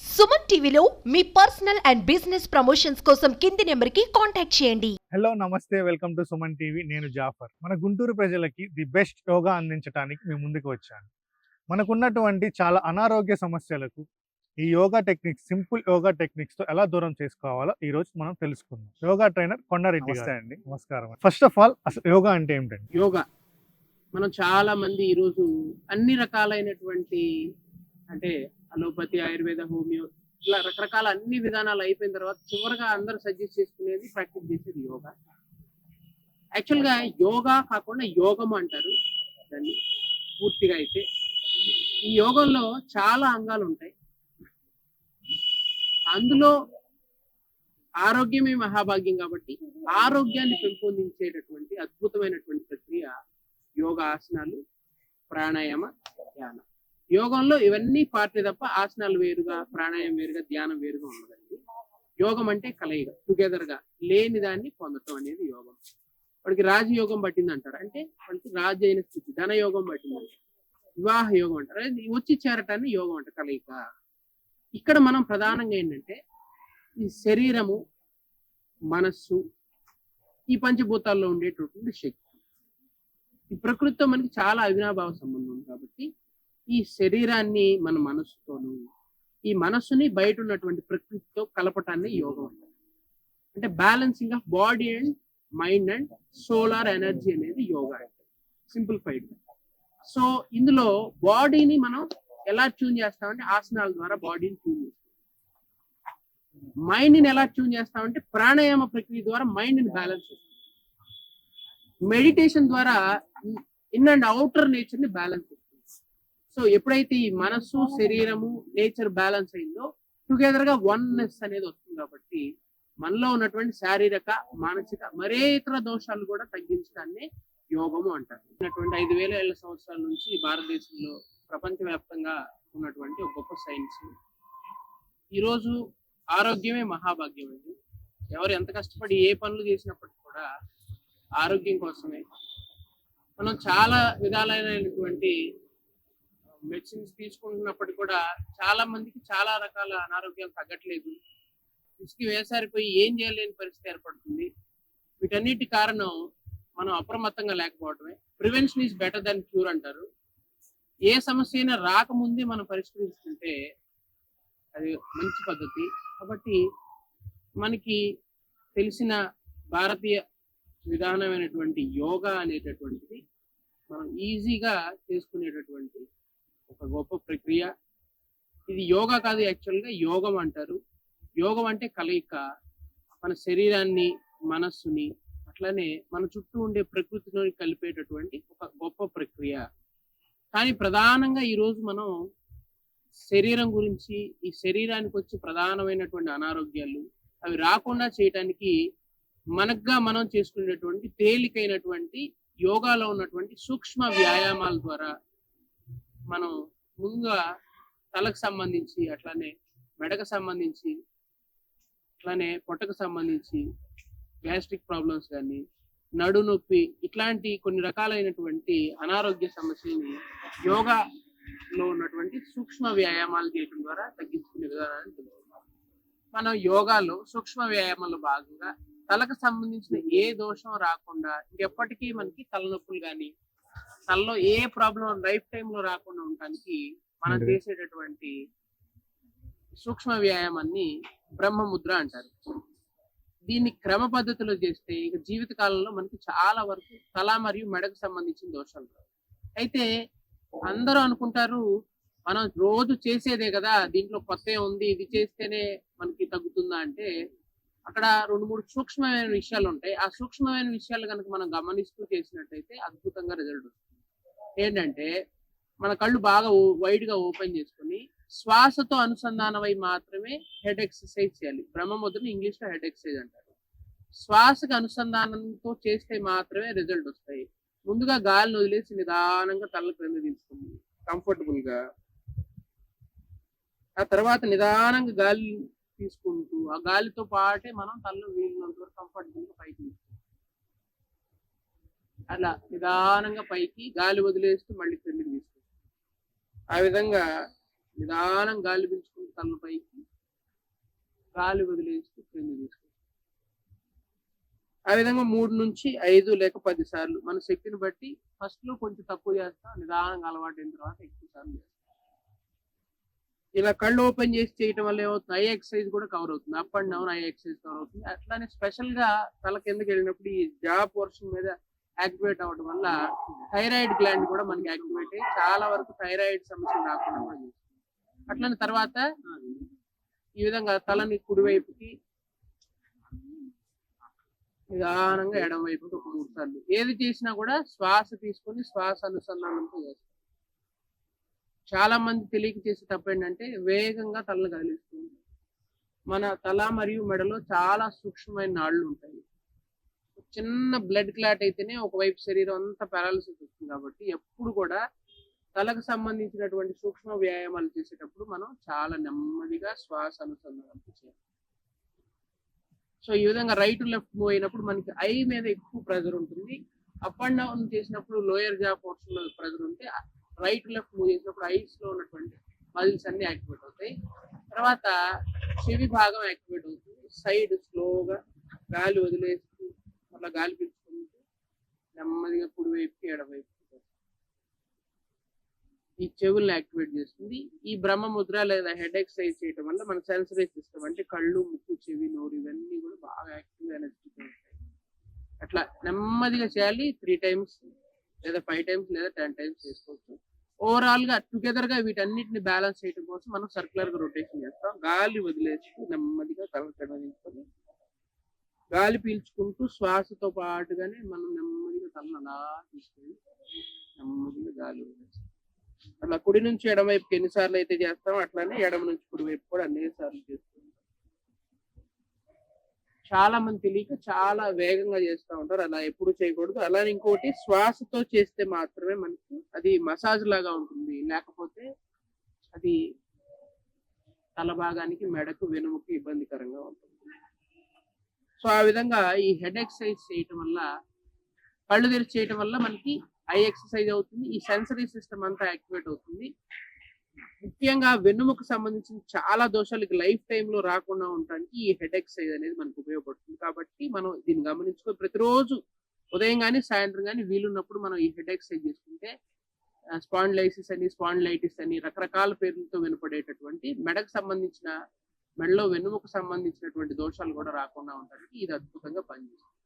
సుమన్ టీవీలో మీ personal and business promotions కోసం కింది నెంబర్కి కాంటాక్ట్ చేయండి. హలో నమస్తే వెల్కమ్ టు సుమన్ టీవీ. నేను జాఫర్. మన గుంటూరు ప్రజలకి ది బెస్ట్ యోగా అందించడానికి మేము ముందుకు వచ్చాను. మనకున్నటువంటి చాలా అనారోగ్య సమస్యలకు ఈ యోగా టెక్నిక్స్ సింపుల్ యోగా టెక్నిక్స్తో ఎలా దూరం చేసుకోవాలో ఈ రోజు మనం తెలుసుకుందాం. యోగా ట్రైనర్ కొండారెడ్డి గారు. అండి. నమస్కారం ఫస్ట్ ఆఫ్ ఆల్ అసలు యోగా అంటే ఏమిటండి? యోగా. మనం చాలా మంది ఈరోజు అన్ని రకాలైనటువంటి అంటే అలోపతి ఆయుర్వేద హోమియో ఇలా రకరకాల అన్ని విధానాలు అయిపోయిన తర్వాత చివరిగా అందరూ సజెస్ట్ చేసుకునేది ప్రాక్టీస్ చేసేది యోగా. యాక్చువల్గా యోగా కాకుండా యోగం అంటారు దాన్ని. పూర్తిగా అయితే ఈ యోగంలో చాలా అంగాలు ఉంటాయి. అందులో ఆరోగ్యమే మహాభాగ్యం కాబట్టి ఆరోగ్యాన్ని పెంపొందించేటటువంటి అద్భుతమైనటువంటి ప్రక్రియ యోగ ఆసనాలు ప్రాణాయామ ధ్యానం. యోగంలో ఇవన్నీ పార్టీ తప్ప ఆసనాలు వేరుగా ప్రాణాయామం వేరుగా ధ్యానం వేరుగా ఉండదండి. యోగం అంటే కలయిక టుగెదర్గా లేని దాన్ని పొందటం అనేది యోగం. వాడికి రాజయోగం పట్టింది అంటారు అంటే వాడికి రాజు అయిన స్థితి ధనయోగం పట్టింది వివాహ యోగం అంటారు. వచ్చి చేరటాన్ని యోగం అంట కలయిక. ఇక్కడ మనం ప్రధానంగా ఏంటంటే ఈ శరీరము మనస్సు ఈ పంచభూతాల్లో ఉండేటటువంటి శక్తి. ఈ ప్రకృతితో మనకి చాలా అవినాభావ సంబంధం కాబట్టి ఈ శరీరాన్ని మన మనస్సుతోను ఈ మనస్సుని బయట ఉన్నటువంటి ప్రకృతితో కలపటాన్ని యోగం అంటారు. అంటే balancing of body and mind and solar energy అనేది యోగా అంటే సింప్లిఫైడ్ సో ఇందులో బాడీని మనం ఎలా ట్యూన్ చేస్తామంటే ఆసనాల ద్వారా బాడీని ట్యూన్ చేస్తాం. మైండ్ని ఎలా ట్యూన్ చేస్తామంటే ప్రాణాయామ ప్రక్రియ ద్వారా మైండ్ని బ్యాలెన్స్ చేస్తాం. మెడిటేషన్ ద్వారా ఇన్ అండ్ అవుటర్ నేచర్ని బ్యాలెన్స్ చేస్తాం. సో ఎప్పుడైతే ఈ మనస్సు శరీరము నేచర్ బ్యాలెన్స్ అయిందో టుగెదర్గా వన్నెస్ అనేది వస్తుంది కాబట్టి మనలో ఉన్నటువంటి శారీరక మానసిక మరే ఇతర దోషాలు కూడా తగ్గించడాన్ని యోగము అంటారు. ఉన్నటువంటి ఐదు వేల ఏళ్ళ సంవత్సరాల నుంచి భారతదేశంలో ప్రపంచవ్యాప్తంగా ఉన్నటువంటి ఒక గొప్ప సైన్స్ ఈరోజు ఆరోగ్యమే మహాభాగ్యం అండి. ఎవరు ఎంత కష్టపడి ఏ పనులు చేసినప్పటికీ కూడా ఆరోగ్యం కోసమే. మనం చాలా విధాలైనటువంటి మెడిసిన్స్ తీసుకుంటున్నప్పటికీ కూడా చాలా మందికి చాలా రకాల అనారోగ్యాలు తగ్గట్లేదు. ఇసుకి వేసారిపోయి ఏం చేయలేని పరిస్థితి ఏర్పడుతుంది. వీటన్నిటి కారణం మనం అప్రమత్తంగా లేకపోవడమే. Prevention is better than cure అంటారు. ఏ సమస్య అయినా రాకముందే మనం పరిష్కరించుకుంటే అది మంచి పద్ధతి. కాబట్టి మనకి తెలిసిన భారతీయ విధానమైనటువంటి యోగా అనేటటువంటిది మనం ఈజీగా చేసుకునేటటువంటి ఒక గొప్ప ప్రక్రియ. ఇది యోగా కాదు యాక్చువల్గా యోగం అంటారు. యోగం అంటే కలయిక. మన శరీరాన్ని మనస్సుని అట్లనే మన చుట్టూ ఉండే ప్రకృతిని కలిపేటటువంటి ఒక గొప్ప ప్రక్రియ. కానీ ప్రధానంగా ఈరోజు మనం శరీరం గురించి ఈ శరీరానికి వచ్చే ప్రధానమైనటువంటి అనారోగ్యాలు అవి రాకుండా చేయటానికి మనగ్గా మనం చేసుకునేటువంటి తేలికైనటువంటి యోగాలో ఉన్నటువంటి సూక్ష్మ వ్యాయామాల ద్వారా మనం ముందుగా తలకు సంబంధించి అట్లానే మెడకు సంబంధించి అట్లానే పొట్టకు సంబంధించి గ్యాస్ట్రిక్ ప్రాబ్లమ్స్ కానీ నడు నొప్పి ఇట్లాంటి కొన్ని రకాలైనటువంటి అనారోగ్య సమస్యల్ని యోగాలో ఉన్నటువంటి సూక్ష్మ వ్యాయామాలు చేయడం ద్వారా తగ్గించుకునే విధానాన్ని తెలుసుకుందాం. మనం యోగాలో సూక్ష్మ వ్యాయామాల్లో భాగంగా తలకు సంబంధించిన ఏ దోషం రాకుండా ఇంకెప్పటికీ మనకి తలనొప్పులు కానీ తలలో ఏ ప్రాబ్లం లైఫ్ టైంలో రాకుండా ఉండడానికి మనం. చేసేటటువంటి సూక్ష్మ వ్యాయామాన్ని బ్రహ్మముద్ర అంటారు దీన్ని క్రమ పద్ధతిలో చేస్తే ఇక జీవిత కాలంలో మనకి చాలా వరకు తల మరియు మెడకు సంబంధించిన దోషాలు అయితే అందరూ అనుకుంటారు మనం రోజు చేసేదే కదా దీంట్లో కొత్త ఉంది ఇది చేస్తేనే మనకి తగ్గుతుందా అంటే అక్కడ రెండు మూడు సూక్ష్మమైన విషయాలు ఉంటాయి. ఆ సూక్ష్మమైన విషయాలు కనుక మనం గమనిస్తూ చేసినట్టయితే అద్భుతంగా రిజల్ట్ వస్తుంది. ఏంటంటే మన కళ్ళు బాగా వైడ్గా ఓపెన్ చేసుకుని శ్వాసతో అనుసంధానమై మాత్రమే హెడ్ ఎక్సర్సైజ్ చేయాలి. బ్రహ్మముద్రని ఇంగ్లీష్లో హెడ్ ఎక్సర్సైజ్ అంటారు. శ్వాసకు అనుసంధానంతో చేస్తే మాత్రమే రిజల్ట్ వస్తాయి. ముందుగా గాలిని వదిలేసి నిదానంగా తల క్రింద తీసుకుంది కంఫర్టబుల్గా ఆ తర్వాత నిదానంగా గాలి తీసుకుంటూ ఆ గాలితో పాటే మనం తలలో వీలినంత వరకు కంఫర్టబుల్గా పైకి తీసుకుంటాం. అలా నిదానంగా పైకి గాలి వదిలేస్తూ మళ్ళీ క్రిందికి తీసుకుంటాం. ఆ విధంగా నిదానం గాలి పీల్చుకుంటూ తల పైకి గాలి వదిలేస్తూ క్రింది తీసుకుంటాం. ఆ విధంగా మూడు నుంచి ఐదు లేక పది సార్లు మన శక్తిని బట్టి ఫస్ట్లో కొంచెం తక్కువ చేస్తాం నిదానంగా అలవాటు అయిన తర్వాత ఎక్కువ సార్లు చేస్తాం. ఇలా కళ్ళు ఓపెన్ చేసి చేయటం వల్ల ఏమవుతుంది? ఐ ఎక్సర్సైజ్ కూడా కవర్ అవుతుంది. Up and down eye exercise cover అవుతుంది. అట్లానే స్పెషల్గా తల కిందకి వెళ్ళినప్పుడు ఈ జా పోర్షన్ మీద యాక్టివేట్ అవ్వడం వల్ల థైరాయిడ్ గ్లాండ్ కూడా మనకి యాక్టివేట్ అయ్యి చాలా వరకు థైరాయిడ్ సమస్య రాకుండా కూడా చేస్తుంది. అట్లనే తర్వాత ఈ విధంగా తలని కుడివైపుకి నిదానంగా ఎడమ వైపుకి ఒక మూడు సార్లు. ఏది చేసినా కూడా శ్వాస తీసుకొని శ్వాస అనుసంధానంతో చేస్తాం. చాలా మంది తెలియక చేసే తప్పు ఏంటంటే వేగంగా తలను కదిలిస్తుంది మన తల మరియు మెడలో చాలా సూక్ష్మమైన నాళ్ళు ఉంటాయి. చిన్న బ్లడ్ క్లాట్ అయితేనే ఒకవైపు శరీరం అంతా పారాలిసిస్ వస్తుంది కాబట్టి ఎప్పుడు కూడా తలకు సంబంధించినటువంటి సూక్ష్మ వ్యాయామాలు చేసేటప్పుడు మనం చాలా నెమ్మదిగా శ్వాస అనుసంధానం చేయాలి. సో ఈ విధంగా రైట్ లెఫ్ట్ మూవ్ అయినప్పుడు మనకి ఐ మీద ఎక్కువ ప్రెజర్ ఉంటుంది. అప్ అండ్ డౌన్ చేసినప్పుడు లోయర్ జా పోర్షన్లో ప్రెజర్ ఉంటే రైట్ లెఫ్ట్ మూవ్ చేసినప్పుడు ఐస్లో ఉన్నటువంటి మజిల్స్ అన్ని యాక్టివేట్ అవుతాయి. తర్వాత చెవి భాగం యాక్టివేట్ అవుతుంది. సైడ్ స్లోగా గాలి వదిలేస్తూ అట్లా గాలి పీల్చుకుంటూ నెమ్మదిగా కుడివైపుకి ఎడవైపు ఈ చెవుల్ని యాక్టివేట్ చేస్తుంది. ఈ బ్రహ్మ ముద్ర లేదా హెడ్ ఎక్సర్సైజ్ చేయడం వల్ల మన సెన్సరీ సిస్టమ్ అంటే కళ్ళు ముక్కు చెవి నోరు ఇవన్నీ కూడా బాగా యాక్టివ్ ఎనర్జీ ఉంటాయి. అట్లా నెమ్మదిగా చేయాలి. త్రీ టైమ్స్ లేదా ఫైవ్ టైమ్స్ లేదా టెన్ టైమ్స్ చేసుకోవచ్చు. ఓవరాల్గా టుగెదర్గా వీటన్నిటిని బ్యాలెన్స్ చేయడం కోసం మనం సర్క్యులర్గా రొటేషన్ చేస్తాం. గాలి వదిలేసి నెమ్మదిగా కలకడని గాలి పీల్చుకుంటూ శ్వాసతో పాటుగానే మనం నెమ్మదిగా తలను అలా తీసుకెళ్ళి నెమ్మదిగా గాలి వదిలేస్తాం. అట్లా కుడి నుంచి ఎడమ వైపుకి ఎన్నిసార్లు అయితే చేస్తాం అట్లానే ఎడమ నుంచి కుడి వైపు కూడా అన్ని సార్లు చేస్తాం. చాలా మంది తెలియక చాలా వేగంగా చేస్తూ ఉంటారు. అలా ఎప్పుడు చేయకూడదు. అలానే ఇంకోటి శ్వాసతో చేస్తే మాత్రమే మనకి అది మసాజ్ లాగా ఉంటుంది. లేకపోతే అది తల భాగానికి మెడకు వెనుముకి ఇబ్బందికరంగా ఉంటుంది. సో ఆ విధంగా ఈ హెడ్ ఎక్సర్సైజ్ చేయటం వల్ల కళ్ళు తెరిచి చేయటం వల్ల మనకి ఐ ఎక్సర్సైజ్ అవుతుంది. ఈ సెన్సరీ సిస్టమ్ అంతా యాక్టివేట్ అవుతుంది. ముఖ్యంగా వెన్నుముకు సంబంధించిన చాలా దోషాలకి లైఫ్ టైమ్లో రాకుండా ఉండడానికి ఈ హెడ్ ఎక్సైజ్ అనేది మనకు ఉపయోగపడుతుంది. కాబట్టి మనం దీన్ని గమనించుకో ప్రతిరోజు ఉదయం కానీ సాయంత్రం కానీ వీలున్నప్పుడు మనం ఈ హెడ్ ఎక్సైజ్ చేసుకుంటే స్పాండ్లైసిస్ అని స్పాండ్లైటిస్ అని రకరకాల పేర్లతో వినపడేటటువంటి మెడకు సంబంధించిన మెడలో వెన్నుముకు సంబంధించినటువంటి దోషాలు కూడా రాకుండా ఉండడానికి ఇది అద్భుతంగా పనిచేస్తుంది.